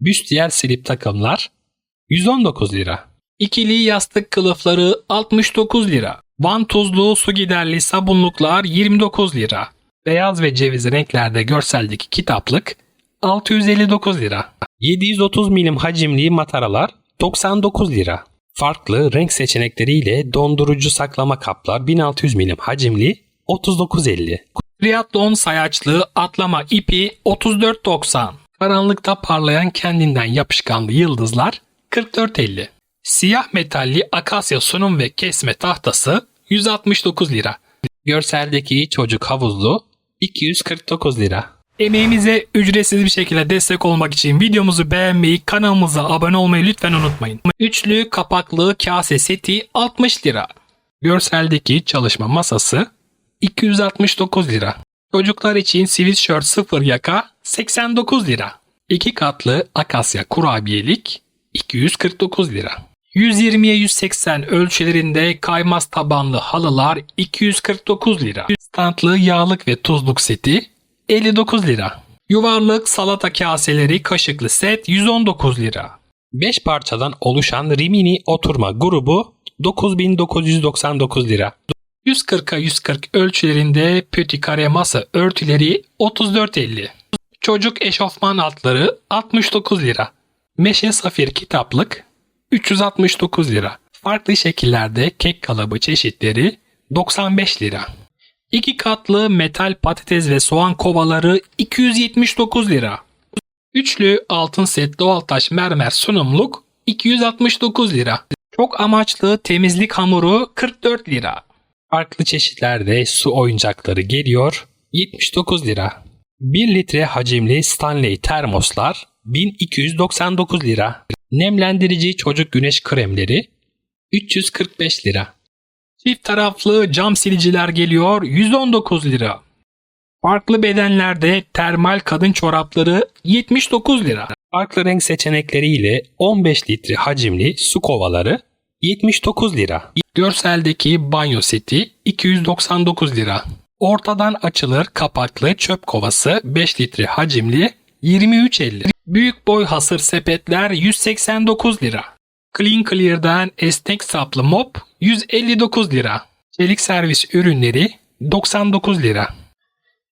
Büstiyer slip takımlar 119 lira. İkili yastık kılıfları 69 lira. Vantuzlu su giderli sabunluklar 29 lira. Beyaz ve ceviz renklerde görseldeki kitaplık 659 lira. 730 milim hacimli mataralar 99 lira. Farklı renk seçenekleriyle dondurucu saklama kaplar 1600 milim hacimli 39.50. Triathlon sayaçlı atlama ipi 34.90. Karanlıkta parlayan kendinden yapışkanlı yıldızlar 44.50. Siyah metalli akasya sunum ve kesme tahtası 169 lira. Görseldeki çocuk havuzlu 249 lira. Emeğimize ücretsiz bir şekilde destek olmak için videomuzu beğenmeyi, kanalımıza abone olmayı lütfen unutmayın. Üçlü kapaklı kase seti 60 lira. Görseldeki çalışma masası 269 lira. Çocuklar için sweatshirt 0 yaka 89 lira. 2 katlı akasya kurabiyelik 249 lira. 120'ye 180 ölçülerinde kaymaz tabanlı halılar 249 lira. Standlı yağlık ve tuzluk seti 59 lira. Yuvarlak salata kaseleri kaşıklı set 119 lira. 5 parçadan oluşan Rimini oturma grubu 9999 lira. 140'a 140 ölçülerinde pöti kare masa örtüleri 34.50. Çocuk eşofman altları 69 lira. Meşe safir kitaplık 369 lira. Farklı şekillerde kek kalıbı çeşitleri 95 lira. İki katlı metal patates ve soğan kovaları 279 lira. Üçlü altın set doğal taş mermer sunumluk 269 lira. Çok amaçlı temizlik hamuru 44 lira. Farklı çeşitlerde su oyuncakları geliyor 79 lira. 1 litre hacimli Stanley termoslar 1299 lira. Nemlendirici çocuk güneş kremleri 345 lira. Çift taraflı cam siliciler geliyor 119 lira. Farklı bedenlerde termal kadın çorapları 79 lira. Farklı renk seçenekleriyle 15 litre hacimli su kovaları 79 lira. Görseldeki banyo seti 299 lira. Ortadan açılır kapaklı çöp kovası 5 litre hacimli 23.50. Büyük boy hasır sepetler 189 lira. Clean Clear'dan esnek saplı mop 159 lira. Çelik servis ürünleri 99 lira.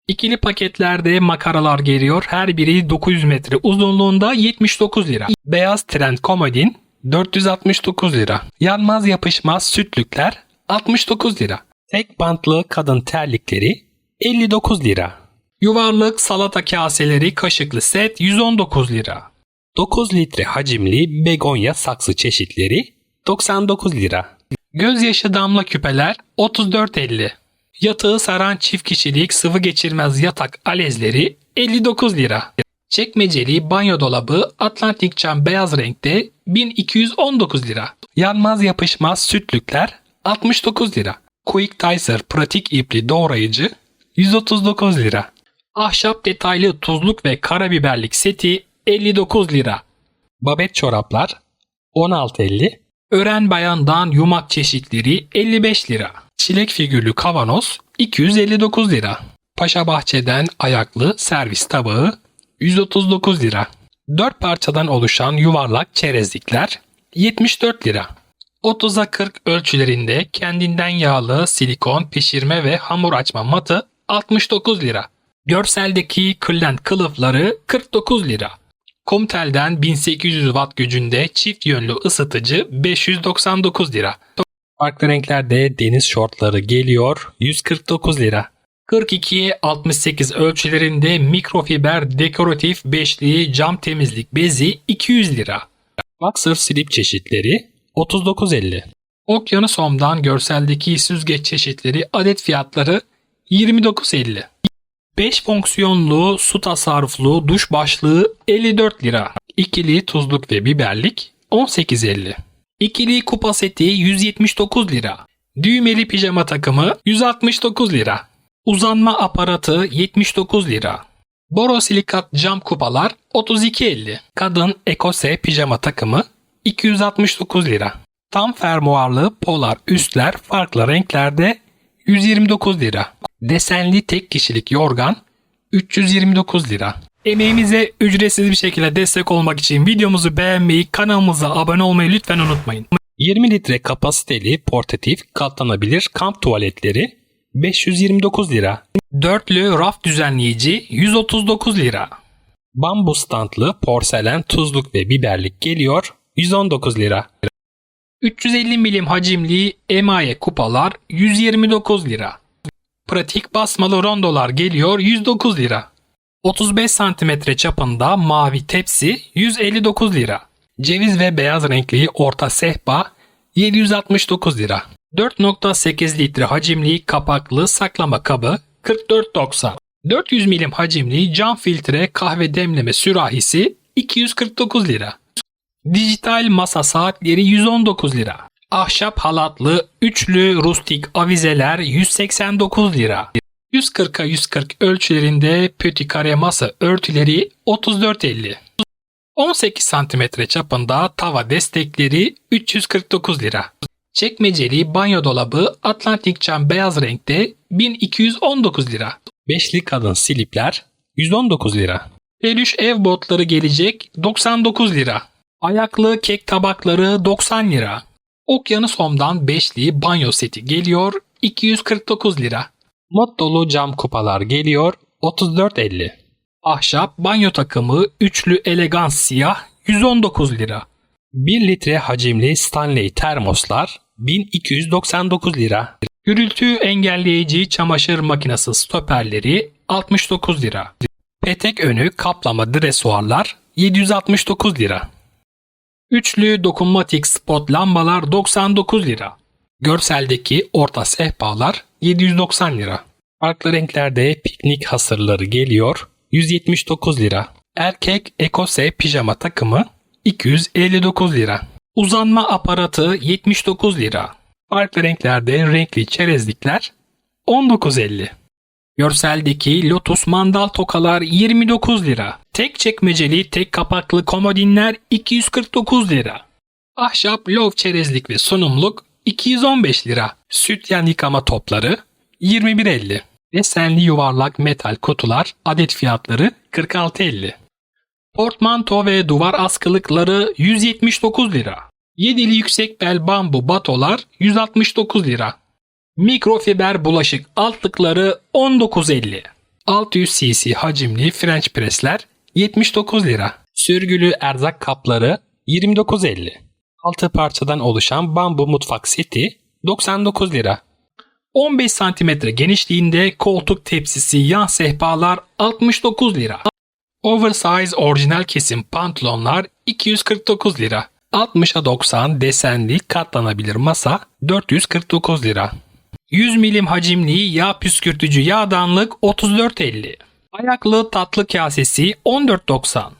İkili paketlerde makaralar geliyor. Her biri 900 metre uzunluğunda 79 lira. Beyaz trend komodin 469 lira. Yanmaz yapışmaz sütlükler 69 lira. Tek bantlı kadın terlikleri 59 lira. Yuvarlak salata kaseleri kaşıklı set 119 lira. 9 litre hacimli begonya saksı çeşitleri 99 lira. Gözyaşı damla küpeler 34.50. Yatağı saran çift kişilik sıvı geçirmez yatak alezleri 59 lira. Çekmeceli banyo dolabı Atlantik cam beyaz renkte 1219 lira. Yanmaz yapışmaz sütlükler 69 lira. Quick Dicer pratik ipli doğrayıcı 139 lira. Ahşap detaylı tuzluk ve karabiberlik seti 59 lira. Babet çoraplar 16.50. Ören bayandan yumak çeşitleri 55 lira. Çilek figürlü kavanoz 259 lira. Paşa Bahçe'den ayaklı servis tabağı 139 lira. 4 parçadan oluşan yuvarlak çerezlikler 74 lira. 30'a 40 ölçülerinde kendinden yağlı silikon pişirme ve hamur açma matı 69 lira. Görseldeki kırlent kılıfları 49 lira. Comtel'den 1800 watt gücünde çift yönlü ısıtıcı 599 lira. Farklı renklerde deniz şortları geliyor 149 lira. 42'ye 68 ölçülerinde mikrofiber dekoratif beşli cam temizlik bezi 200 lira. Boxer slip çeşitleri 39.50. Okyanus Home'dan görseldeki süzgeç çeşitleri adet fiyatları 29.50. 5 fonksiyonlu su tasarruflu duş başlığı 54 lira. İkili tuzluk ve biberlik 18.50. İkili kupa seti 179 lira. Düğmeli pijama takımı 169 lira. Uzanma aparatı 79 lira. Borosilikat cam kupalar 32.50. Kadın ekose pijama takımı 269 lira. Tam fermuarlı polar üstler farklı renklerde 129 lira. Desenli tek kişilik yorgan 329 lira. Emeğimize ücretsiz bir şekilde destek olmak için videomuzu beğenmeyi, kanalımıza abone olmayı lütfen unutmayın. 20 litre kapasiteli portatif katlanabilir kamp tuvaletleri 529 lira. Dörtlü raf düzenleyici 139 lira. Bambu standlı porselen tuzluk ve biberlik geliyor 119 lira. 350 milim hacimli emaye kupalar 129 lira. Pratik basmalı rondolar geliyor 109 lira. 35 santimetre çapında mavi tepsi 159 lira. Ceviz ve beyaz renkli orta sehpa 769 lira. 4.8 litre hacimli kapaklı saklama kabı 44.90. 400 milim hacimli cam filtre kahve demleme sürahisi 249 lira. Dijital masa saatleri 119 lira. Ahşap halatlı üçlü rustik avizeler 189 lira. 140'a 140 ölçülerinde pöti kare masa örtüleri 34.50. 18 cm çapında tava destekleri 349 lira. Çekmeceli banyo dolabı Atlantik cam beyaz renkte 1219 lira. Beşli kadın silipler 119 lira. Peluş ev botları gelecek 99 lira. Ayaklı kek tabakları 90 lira. Okyanus Home'dan beşli banyo seti geliyor 249 lira. Mod dolu cam kupalar geliyor 34.50. Ahşap banyo takımı üçlü elegans siyah 119 lira. 1 litre hacimli Stanley termoslar 1299 lira. Gürültü engelleyici çamaşır makinesi stoperleri 69 lira. Petek önü kaplama dresuarlar 769 lira. Üçlü dokunmatik spot lambalar 99 lira. Görseldeki orta sehpalar 790 lira. Farklı renklerde piknik hasırları geliyor 179 lira. Erkek Ekose pijama takımı 259 lira. Uzanma aparatı 79 lira. Farklı renklerde renkli çerezlikler 19.50. Görseldeki Lotus mandal tokalar 29 lira. Tek çekmeceli tek kapaklı komodinler 249 lira. Ahşap lov çerezlik ve sunumluk 215 lira. Sütyen yıkama topları 21.50. Desenli yuvarlak metal kutular adet fiyatları 46.50. Portmanto ve duvar askılıkları 179 lira. Yedili yüksek bel bambu batolar 169 lira. Mikrofiber bulaşık altlıkları 19.50. 600 cc hacimli French pressler 79 lira. Sürgülü erzak kapları 29.50. 6 parçadan oluşan bambu mutfak seti 99 lira. 15 cm genişliğinde koltuk tepsisi yan sehpalar 69 lira. Oversize orijinal kesim pantolonlar 249 lira. 60'a 90 desenli katlanabilir masa 449 lira. 100 milim hacimli yağ püskürtücü yağdanlık 34.50. Ayaklı tatlı kasesi 14.90.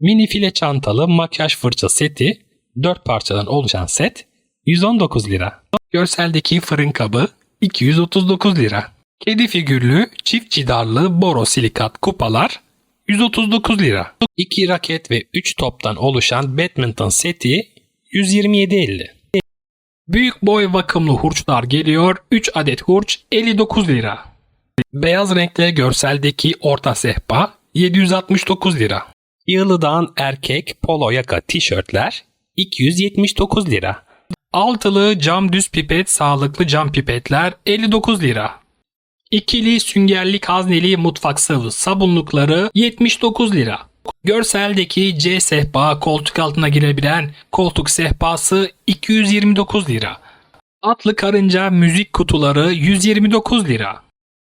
Mini file çantalı makyaj fırça seti 4 parçadan oluşan set 119 lira. Görseldeki fırın kabı 239 lira. Kedi figürlü çift cidarlı borosilikat kupalar 139 lira. 2 raket ve 3 toptan oluşan badminton seti 127.50. Büyük boy vakımlı hurçlar geliyor. 3 adet hurç 59 lira. Beyaz renkte görseldeki orta sehpa 769 lira. Yığılıdan erkek polo yaka tişörtler 279 lira. Altılı cam düz pipet sağlıklı cam pipetler 59 lira. İkili süngerlik hazneli mutfak sıvı sabunlukları 79 lira. Görseldeki C sehpa koltuk altına girebilen koltuk sehpası 229 lira. Atlı karınca müzik kutuları 129 lira.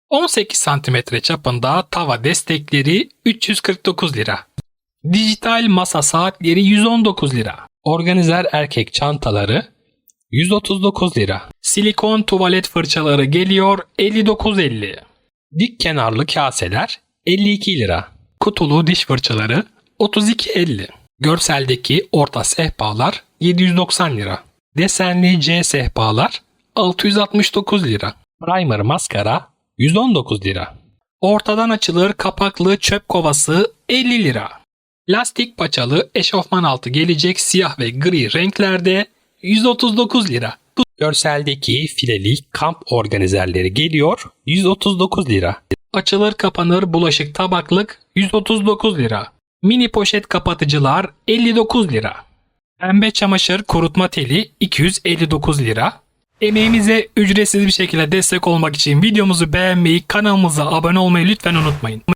18 cm çapında tava destekleri 349 lira. Dijital masa saatleri 119 lira. Organizer erkek çantaları 139 lira. Silikon tuvalet fırçaları geliyor 59.50. Dik kenarlı kaseler 52 lira. Kutulu diş fırçaları 32.50. Görseldeki orta sehpalar 790 lira. Desenli C sehpalar 669 lira. Primer maskara 119 lira. Ortadan açılır kapaklı çöp kovası 50 lira. Lastik paçalı eşofman altı gelecek siyah ve gri renklerde 139 lira. Görseldeki fileli kamp organizerleri geliyor 139 lira. Açılır kapanır bulaşık tabaklık 139 lira. Mini poşet kapatıcılar 59 lira. Pembe çamaşır kurutma teli 259 lira. Emeğimize ücretsiz bir şekilde destek olmak için videomuzu beğenmeyi, kanalımıza abone olmayı lütfen unutmayın.